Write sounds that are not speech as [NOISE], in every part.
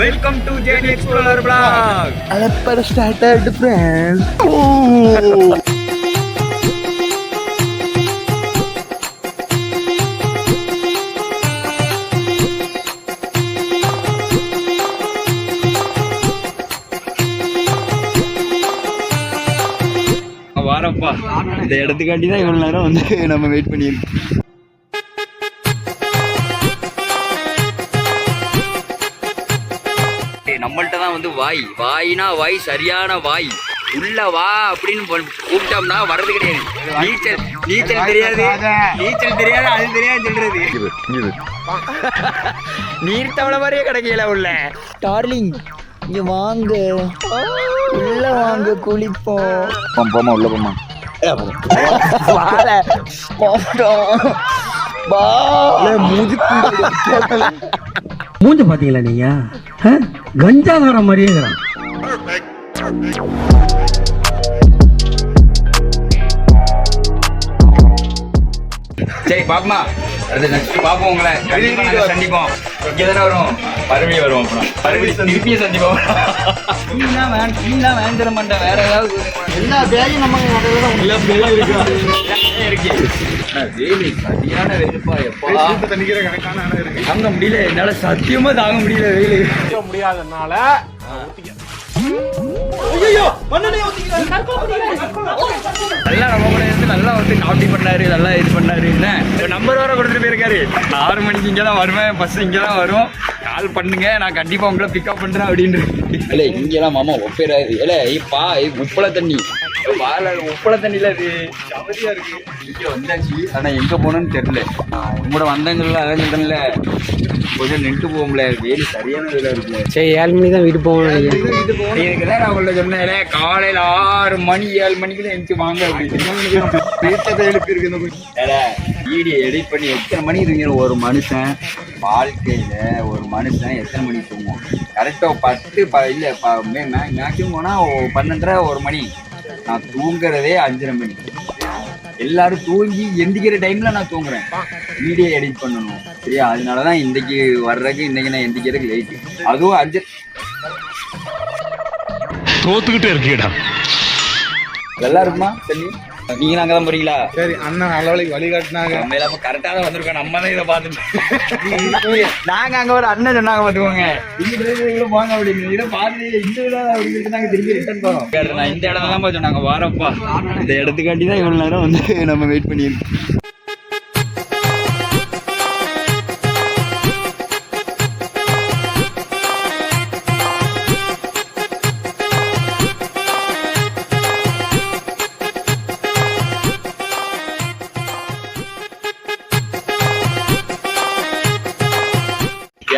Welcome to JD explorer vlog அலப்பற started friends வாரப்பா. இந்த இடத்துக்காண்டி தான் இவ்வளவு நேரம் வந்து நம்ம வெயிட் பண்ணியிருக்கோம். நம்மள்ட்ட தான் வந்து வாய். வாய்னா வாய் சரியான வாய். உள்ள வா அப்படின்னு கூப்பிட்டோம்னா வர்றது கிடையாது. நீச்சல் நீச்சல் தெரியாது. நீச்சல் தெரியாது அது தெரியாது சொல்றது. நீர் தவளை மாதிரியே கிடைக்கல உள்ள. டார்லிங் இங்க வாங்க. உள்ள வாங்க குளிப்போம். போமா உள்ள போமா மூஞ்ச பாத்தீங்களா நீங்க? ஆ? கஞ்சாதாரம் மாதிரியே இருக்கிறான். சரி பாப்பமா அது நெக்ஸ்ட் பாப்போம் உங்களை. கண்டிப்பா நாங்க இங்க தானே வரும் மறுபடியும் வருவோம் அப்புறம் மறுபடியும் திருப்பியும் சந்திப்போம் தர மாட்டேன். வேற ஏதாவது எல்லா பேயும் நம்ம இல்ல பிள்ளை இருக்கு? இருக்கு. ஆனா, வெயில் சரியான வெயிலுப்பா எப்பா. தாங்க முடியல. என்னால சத்தியமா தாங்க முடியல வெயில் நல்லா நம்ம கூட இருந்து நல்லா வந்து காப்பி பண்ணாரு நல்லா இது பண்ணாரு என்ன? நம்பர் வேற கொடுத்துட்டு போயிருக்காரு. ஆறு மணிக்கு இங்கே தான் வருவேன் பஸ் இங்கே தான் வரும். கால் பண்ணுங்க நான் கண்டிப்பா உங்களை பிக்கப் பண்றேன் அப்படின்னு இல்ல இங்கெல்லாம் மாமா ஒப்பேராது. இல்ல இது உப்பள தண்ணி. வாழ உப்பள தண்ணில அது சவதியா இருக்கு. இங்க வந்தாச்சு. ஆனா எங்க போகணும்னு தெரியல. உங்க கூட வந்தவங்கள அதான் கொஞ்சம் நின்று போகும்ல வெயில் சரியான வெயிலா இருக்குல்ல. சரி ஏழு மணி தான் வீட்டு போகணும் இதுக்கு தான் நான் உங்கள்ட்ட சொன்னேன் காலையில ஆறு மணி ஏழு மணிக்கு எந்திரிச்சு வாங்க அப்படின்னு. வீடியோ எடிட் பண்ணி எத்தனை மணி இருக்கிற ஒரு மனுஷன் வாழ்க்கையில ஒரு மனுஷன் எத்தனை மணி தூங்குவோம் கரெக்டா பத்து ப இல்ல மேக்ஸிமம் போனா ஒ- பன்னெண்டரை ஒரு மணி. நான் தூங்குறதே அஞ்சரை மணி. எல்லாரும் தூங்கி எந்திக்கிற டைம்ல நான் தூங்குறேன். வீடியோ எடிட் பண்ணணும். சரியா? அதனாலதான் இன்னைக்கு வர்றதுக்கு இன்னைக்கு நான் எந்திக்கிறதுக்கு லேட்டு அதுவும் அஞ்சு தோத்துக்கிட்டே இருக்கீடா நல்லா இருக்குமா தண்ணி நீங்க அங்க தான் போறீங்களா? சரி அண்ணன் நல்லவழிக்கு வழிகாட்டினாங்க. நம்ம இல்லாம கரெக்டா தான் வந்திருக்கோம் நம்ம தான் இதை பார்த்துட்டு நாங்க அங்க ஒரு அண்ணன் சொன்னாங்க பாத்துக்கோங்க இந்த போங்க அப்படின்னு. இதை பார்த்து இந்த இடம் அப்படின்னு நாங்க திருப்பி ரிட்டர்ன் போறோம். நான் இந்த இடம் தான் சொன்னாங்க. வாரப்பா. இந்த இடத்துக்காண்டி தான் இவ்வளவு நேரம் வந்து நம்ம வெயிட் பண்ணியிருக்கோம்.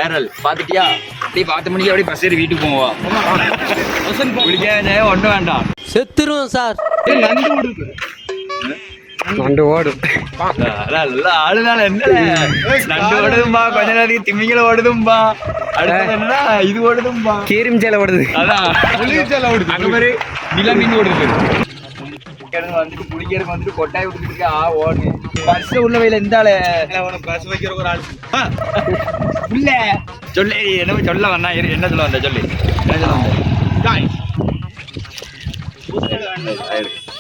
கேரள் பாத்துட்டியா? அப்படியே பார்த்த மணிக்கு அப்படியே பஸ் ஏறி வீட்டுக்கு போவா குளிக்க ஒன்றும் வேண்டாம். செத்துருவோம் சார். நண்டு ஓடும் ஆளுனால என்ன? நண்டு ஓடுதும்பா. கொஞ்ச நேரத்துக்கு திமிங்கல ஓடுதும்பா. அடுத்தது என்னன்னா இது ஓடுதும்பா. கீரிம்சேல ஓடுது. அதான். அங்க பாரு நில மீன் ஓடுது. குளிக்கிறதுக்கு வந்துட்டு குளிக்கிறதுக்கு வந்துட்டு கொட்டாய் விட்டுட்டு ஆ ஓடு பஸ் உள்ள வயல ஆளு. பஸ் வைக்கிற ஒரு ஆள் உள்ள சொல்லு என்ன சொல்ல வந்தா இரு, என்ன சொல்ல வந்த சொல்லு. என்ன சொல்ல வந்த?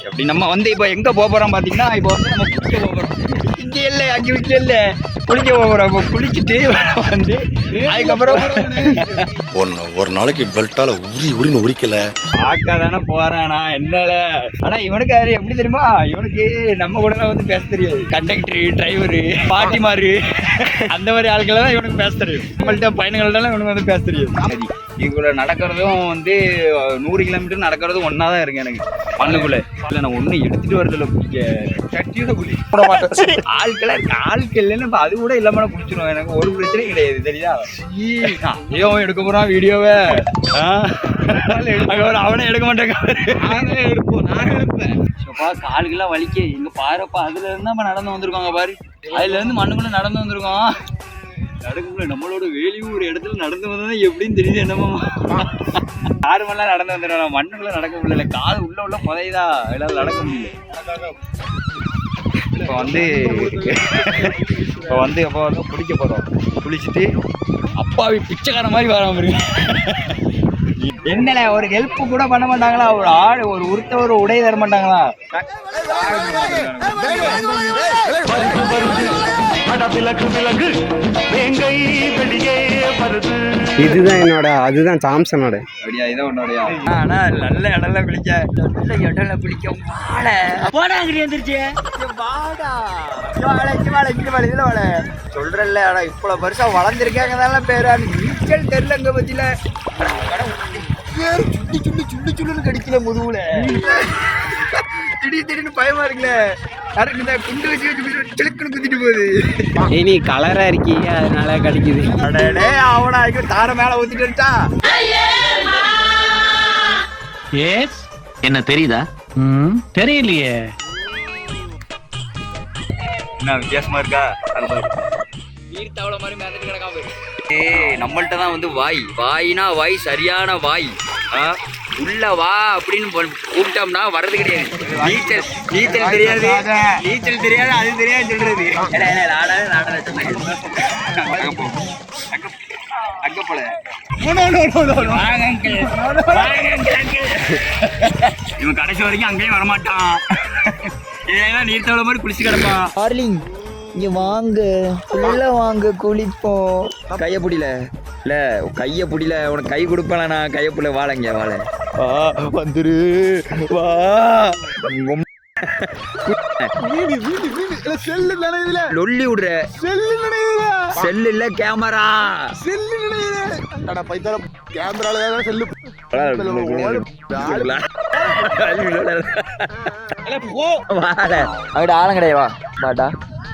அப்படி நம்ம வந்து இப்போ எங்க போக போறோம் பாத்தீங்கன்னா இப்போ வந்து நம்ம குளிக்க போக போறோம். இங்க இல்ல அங்க இல்ல. குளிக்க போக போறோம். இப்போ குளிச்சுட்டு வந்து அதுக்கப்புறம் ஒன்னு ஒரு நாளைக்கு பெல்ட்டால உரி உரின்னு உரிக்கல. ஆக்கா தானே போறானா என்னல? ஆனா இவனுக்கு அது எப்படி தெரியுமா? இவனுக்கு நம்ம கூட வந்து பேச தெரியாது. கண்டக்டர் டிரைவரு பாட்டிமாரு அந்த மாதிரி ஆட்களை தான் இவனுக்கு பேச தெரியும். நம்மள்ட்ட பயணங்கள்ட்ட இவனுக்கு வந்து பேச தெரியும் இவங்கள நடக்கிறதும் வந்து நூறு கிலோமீட்டர் நடக்கிறதும் ஒன்னா தான் இருக்கு எனக்கு. மண்ணுக்குள்ள. இல்ல நான் ஒண்ணு எடுத்துட்டு வரதுல குளிக்க கட்டியோட குளி ஆட்களை ஆட்கள் இல்லைன்னு இப்ப அது கூட இல்லாம நான் குளிச்சிருவேன் எனக்கு ஒரு பிரச்சனையும் கிடையாது தெரியுதா ஐயோ அவன் எடுக்க போறான்? வீடியோவை அவனே எடுக்க மாட்டேங்க. நானே எடுப்போம் நானே எடுப்பேன். காலுக்கெல்லாம் வலிக்க. இங்க பாருப்பா அதுல இருந்து நம்ம நடந்து வந்திருக்கோங்க பாரு. அதுல இருந்து மண்ணுக்குள்ள நடந்து வந்திருக்கோம். நடக்கும்ல நம்மளோட வேலையும் ஒரு இடத்துல நடந்து வந்தா எப்படின்னு தெரியுது என்னமோ. ஆறு மணிலாம் நடந்து வந்துடுறோம் மண்ணுக்குள்ள நடக்க முடியல. கால் உள்ள உள்ள புதையுதா? எல்லாம் நடக்க முடியல. இப்போ வந்து இப்போ வந்து எப்போ வந்து குளிக்க போகிறோம் குளிச்சுட்டு அப்பாவி பிச்சைக்கார மாதிரி வர பாருங்க என்னல ஒரு ஹெல்ப் கூட பண்ண மாட்டாங்களா? ஒரு ஆள் ஒரு உருத்த ஒரு உடை தர மாட்டாங்களா? இதுதான் என்னோட அதுதான் தாம்சனோட அப்படியா இதான் உன்னோடயா? ஆனா நல்ல இடம்ல குளிக்க நல்ல இடம்ல குளிக்க வாழை போடாங்கிரி வந்துருச்சு. வாடா. வாழை இங்க வாழை இங்க வாழை இதுல வாழை சொல்றல்ல ஆனா இவ்வளவு வருஷம் வளர்ந்துருக்காங்க தானே பேரு. அந்த நீச்சல் தெரியல அங்க பத்தியில. சுண்டி சுண்டி சுண்டி சுள்ளுன்னு கடிக்கல முதுகுல. திடீர் திடீர்னு பயமா இருக்குல்ல? யாருக்கு இந்த குண்டு வச்சு வச்சு சிலுக்குன்னு குத்திட்டு போகுது. இனி கலரா இருக்கீங்க அதனால கிடைக்குது. அடடே அவனா இங்க தார மேல ஊத்திட்டு வந்துட்டா. என்ன தெரியுதா? தெரியலையே. என்ன வித்தியாசமா இருக்கா? நீர்த்தவள மாதிரி. மிதந்துட்டு கிடக்காம ஏய் நம்மள்ட்ட தான் வந்து வாய். வாய்னா வாய் சரியான வாய். ஆ? உள்ள வா அப்படின்னு பொ- கூப்பிட்டோம்னா வர்றது கிடையாது. நீச்சல் நீச்சல் தெரியாது. நீச்சல் தெரியாது அது தெரியாது சொல்றது. அங்க போல. இவன் கடைசி வரைக்கும் அங்கேயும் வரமாட்டான். ஏன்னா நீர்த்தவள மாதிரி குளிச்சு கிடப்பான். டார்லிங் இங்க வாங்க. உள்ள வாங்க குளிப்போம். கைய புடில. இல்ல கைய புடில. உனக்கு கை கொடுப்பேன் நான். கைய புடில வாழங்க வாழ. வா வந்துரு வா. செல்லு நினைவுல. லொல்லி விடுற. செல்லு நினைவுல. செல்லு இல்ல கேமரா. செல்லு நினைவுல. அடா பைத்தால கேமரால தான் செல்லு வாழ அங்கிட்ட ஆழம் கிடையாது வா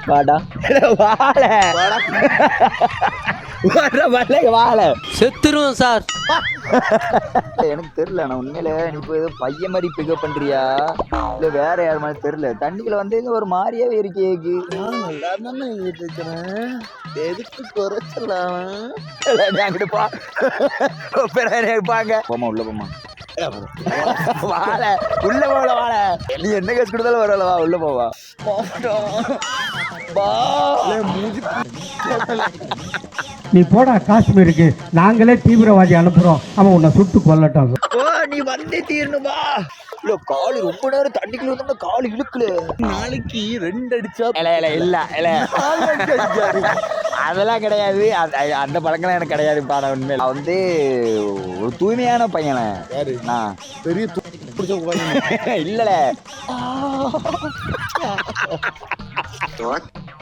வாடா. வாழ. செத்துருவோம் சார். எனக்கு தெரியல நான் உண்மையில நீ இப்போ ஏதோ பையன் மாதிரி பிக்கப் பண்றியா? இல்ல வேற யார் மாதிரி தெரியல. தண்ணிக்குள்ள வந்து ஒரு மாதிரியாவே இருக்கேக்கு எதுக்கு குறைச்சலாம் அங்கிட்டு பா. பாங்க. போமா உள்ள போமா [LAUGHS] வாழ உள்ள போகல வாழ நீ என்ன கேஸ் கொடுத்தாலும் வரல வா உள்ள போவா. வா [LAUGHS] நீ போடா காஷ்மீருக்கு. நாங்களே தீவிரவாதி அனுப்புறோம். அவன் உன்னை சுட்டு கொல்லட்டும். ஓ நீ வந்தே தீரணுமா? இல்ல காலு ரொம்ப நேரம் தண்ணிக்குள்ள இருந்தா காலு இழுக்கல. நாளைக்கு ரெண்டு அடிச்சா இல்ல இல்ல இல்ல இல்ல அதெல்லாம் கிடையாது. அந்த அந்த பழக்கம்லாம் எனக்கு கிடையாதுப்பா நான் உண்மையில. நான் வந்து ஒரு தூய்மையான பையனை யாரு? நான். பெரிய [LAUGHS] இல்லல.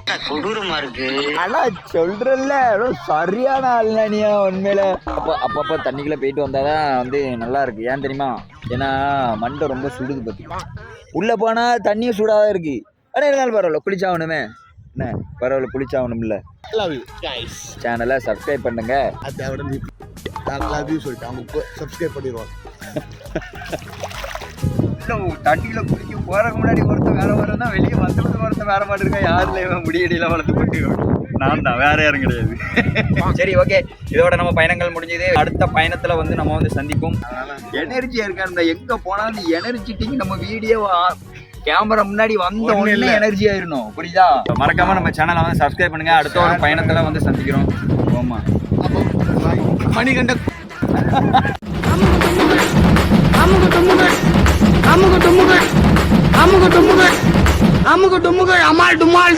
கொடூரமா இருக்கு ஆனா சொல்றல்ல. ஏதோ சரியான ஆள்னியா உண்மையில? அப்ப அப்பப்ப தண்ணிக்குள்ள போயிட்டு வந்தாதான் வந்து நல்லா இருக்கு. ஏன் தெரியுமா? ஏன்னா மண்டை ரொம்ப சுடுது பத்தி. உள்ள போனா தண்ணியும் சூடாதான் இருக்கு. ஆனா இருந்தாலும் பரவாயில்ல. குளிச்சாகணுமே. என்ன? பரவாயில்ல குளிச்சாகணும்ல. லவ் யூ கைஸ் சேனலை சப்ஸ்கிரைப் பண்ணுங்க. நீ சப்ஸ்கிரைப் பண்ணிடுவாங்க. [LAUGHS] தண்ணியில குளிக்க போறதுக்கு முன்னாடி ஒருத்தன் வேற வரனா வெளியே வேற மாட்டு இருக்கா? யாருல இவன் முடியடியில வளர்த்து போட்டு நான் தான் வேற யாரும் கிடையாது. சரி ஓகே இதோட நம்ம பயணங்கள் முடிஞ்சது. அடுத்த பயணத்துல வந்து நம்ம வந்து சந்திப்போம். எனர்ஜியா இருக்கா எங்க போனாலும் இந்த எனர்ஜிட்டிக்கு நம்ம வீடியோ கேமரா முன்னாடி வந்த உடனே எனர்ஜி ஆயிரணும் புரியுதா? மறக்காம நம்ம சேனலை வந்து சப்ஸ்கிரைப் பண்ணுங்க. அடுத்த ஒரு பயணத்துல வந்து சந்திக்கிறோம். ஆமா. மணிகண்ட அமுக டுமுகள் அமுக டுமுகள் அமுக டுமுகள் அமுக்கு டுமுக்கு அமால் டுமால்.